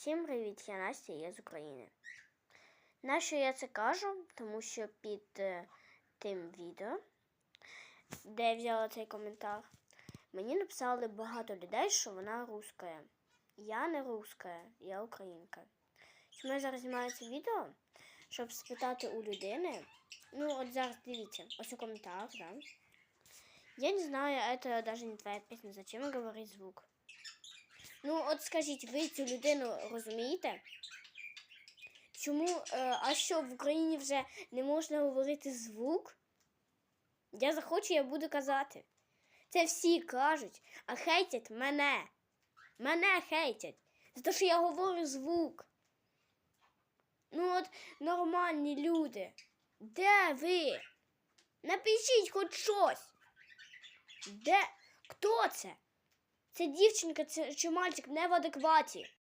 Всім привіт, я Настя, я з України. Нащо я це кажу? Тому що під е, тим відео, де я взяла цей коментар, мені написали багато людей, що вона руська. Я не руська, я українка. Чому я зараз знімаю це відео? Щоб спитати у людини. Ну, от зараз дивіться, ось у коментар, да? Я не знаю, это даже не твоя песня, зачем говорить звук? Ну, от скажіть, ви цю людину розумієте? Чому, е, а що в Україні вже не можна говорити звук? Я захочу, я буду казати. Це всі кажуть, а хейтять мене. Мене хейтять. За те, що я говорю звук. Ну от нормальні люди. Де ви? Напишіть хоч щось. Де? Хто це? Це дівчинка це, чи мальчик не в адекваті.